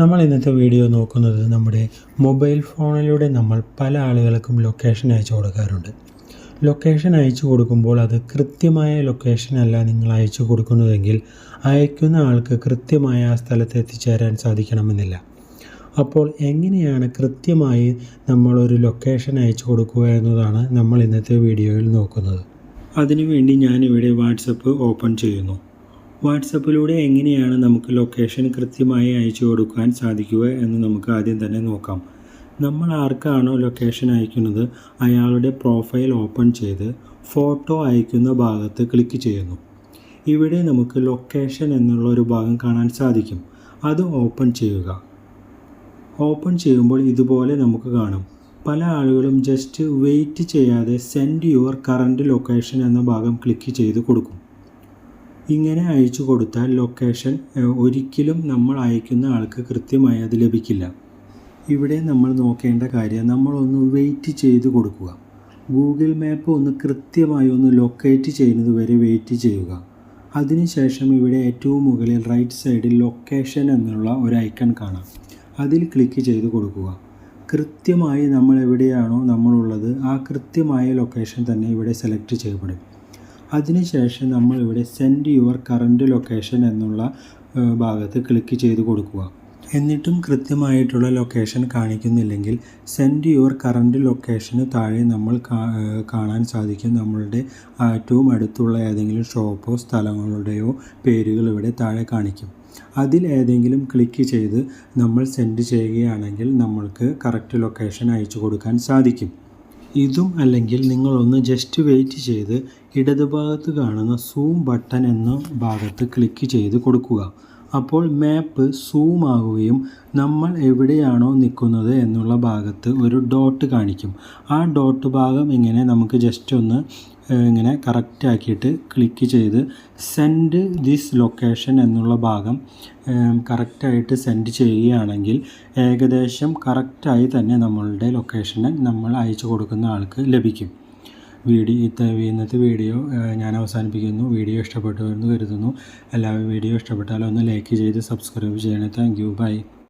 നമ്മൾ ഇന്നത്തെ വീഡിയോ നോക്കുന്നത് നമ്മുടെ മൊബൈൽ ഫോണിലൂടെ നമ്മൾ പല ആളുകൾക്കും ലൊക്കേഷൻ അയച്ചു കൊടുക്കാറുണ്ട്. ലൊക്കേഷൻ അയച്ചു കൊടുക്കുമ്പോൾ അത് കൃത്യമായ ലൊക്കേഷൻ അല്ല നിങ്ങൾ അയച്ചു കൊടുക്കുന്നതെങ്കിൽ അയക്കുന്ന ആൾക്ക് കൃത്യമായ ആ സ്ഥലത്ത് എത്തിച്ചേരാൻ സാധിക്കണമെന്നില്ല. അപ്പോൾ എങ്ങനെയാണ് കൃത്യമായി നമ്മളൊരു ലൊക്കേഷൻ അയച്ചു കൊടുക്കുക എന്നതാണ് നമ്മൾ ഇന്നത്തെ വീഡിയോയിൽ നോക്കുന്നത്. അതിനുവേണ്ടി ഞാനിവിടെ വാട്സപ്പ് ഓപ്പൺ ചെയ്യുന്നു. വാട്സപ്പിലൂടെ എങ്ങനെയാണ് നമുക്ക് ലൊക്കേഷൻ കൃത്യമായി അയച്ചു കൊടുക്കാൻ സാധിക്കുക എന്ന് നമുക്ക് ആദ്യം തന്നെ നോക്കാം. നമ്മൾ ആർക്കാണോ ലൊക്കേഷൻ അയക്കുന്നത് അയാളുടെ പ്രൊഫൈൽ ഓപ്പൺ ചെയ്ത് ഫോട്ടോ അയക്കുന്ന ഭാഗത്ത് ക്ലിക്ക് ചെയ്യുന്നു. ഇവിടെ നമുക്ക് ലൊക്കേഷൻ എന്നുള്ള ഒരു ഭാഗം കാണാൻ സാധിക്കും. അത് ഓപ്പൺ ചെയ്യുക. ഓപ്പൺ ചെയ്യുമ്പോൾ ഇതുപോലെ നമുക്ക് കാണും. പല ആളുകളും ജസ്റ്റ് വെയിറ്റ് ചെയ്യാതെ സെൻഡ് യുവർ കറന്റ് ലൊക്കേഷൻ എന്ന ഭാഗം ക്ലിക്ക് ചെയ്ത് കൊടുക്കും. ഇങ്ങനെ അയച്ചു കൊടുത്താൽ ലൊക്കേഷൻ ഒരിക്കലും നമ്മൾ അയക്കുന്ന ആൾക്ക് കൃത്യമായി അത് ലഭിക്കില്ല. ഇവിടെ നമ്മൾ നോക്കേണ്ട കാര്യം നമ്മളൊന്ന് വെയിറ്റ് ചെയ്ത് കൊടുക്കുക. ഗൂഗിൾ മാപ്പ് ഒന്ന് കൃത്യമായി ഒന്ന് ലൊക്കേറ്റ് ചെയ്യുന്നത് വരെ വെയിറ്റ് ചെയ്യുക. അതിനുശേഷം ഇവിടെ ഏറ്റവും മുകളിൽ റൈറ്റ് സൈഡിൽ ലൊക്കേഷൻ എന്നുള്ള ഒരു ഐക്കൺ കാണാം. അതിൽ ക്ലിക്ക് ചെയ്ത് കൊടുക്കുക. കൃത്യമായി നമ്മൾ എവിടെയാണോ നമ്മളുള്ളത് ആ കൃത്യമായ ലൊക്കേഷൻ തന്നെ ഇവിടെ സെലക്ട് ചെയ്യപ്പെടും. അതിനുശേഷം നമ്മൾ ഇവിടെ സെൻഡ് യുവർ കറന്റ് ലൊക്കേഷൻ എന്നുള്ള ഭാഗത്ത് ക്ലിക്ക് ചെയ്ത് കൊടുക്കുക. എന്നിട്ടും കൃത്യമായിട്ടുള്ള ലൊക്കേഷൻ കാണിക്കുന്നില്ലെങ്കിൽ സെൻഡ് യുവർ കറന്റ് ലൊക്കേഷന് താഴെ നമ്മൾ കാണാൻ സാധിക്കും. നമ്മളുടെ ഏറ്റവും അടുത്തുള്ള ഏതെങ്കിലും ഷോപ്പോ സ്ഥലങ്ങളുടെയോ പേരുകൾ ഇവിടെ താഴെ കാണിക്കും. അതിൽ ഏതെങ്കിലും ക്ലിക്ക് ചെയ്ത് നമ്മൾ സെൻഡ് ചെയ്യുകയാണെങ്കിൽ നമ്മൾക്ക് കറക്റ്റ് ലൊക്കേഷൻ അയച്ചു കൊടുക്കാൻ സാധിക്കും. ഇതും അല്ലെങ്കിൽ നിങ്ങളൊന്ന് ജസ്റ്റ് വെയിറ്റ് ചെയ്ത് ഇടതുഭാഗത്ത് കാണുന്ന സൂം ബട്ടൺ എന്ന ഭാഗത്ത് ക്ലിക്ക് ചെയ്ത് കൊടുക്കുക. അപ്പോൾ മാപ്പ് സൂം ആകുകയും നമ്മൾ എവിടെയാണോ നിൽക്കുന്നത് എന്നുള്ള ഭാഗത്ത് ഒരു ഡോട്ട് കാണിക്കും. ആ ഡോട്ട് ഭാഗം ഇങ്ങനെ നമുക്ക് ജസ്റ്റ് ഒന്ന് ഇങ്ങനെ കറക്റ്റ് ആക്കിയിട്ട് ക്ലിക്ക് ചെയ്ത് സെൻഡ് ദിസ് ലൊക്കേഷൻ എന്നുള്ള ഭാഗം കറക്റ്റായിട്ട് സെൻഡ് ചെയ്യുകയാണെങ്കിൽ ഏകദേശം കറക്റ്റായി തന്നെ നമ്മളുടെ ലൊക്കേഷന് നമ്മൾ അയച്ചു കൊടുക്കുന്ന ആൾക്ക് ലഭിക്കും. വീഡിയോ ഇന്നത്തെ വീഡിയോ ഞാൻ അവസാനിപ്പിക്കുന്നു. വീഡിയോ ഇഷ്ടപ്പെട്ടു എന്ന് കരുതുന്നു. എല്ലാവരും വീഡിയോ ഇഷ്ടപ്പെട്ടാൽ ഒന്ന് ലൈക്ക് ചെയ്ത് സബ്സ്ക്രൈബ് ചെയ്യണേ. Thank you by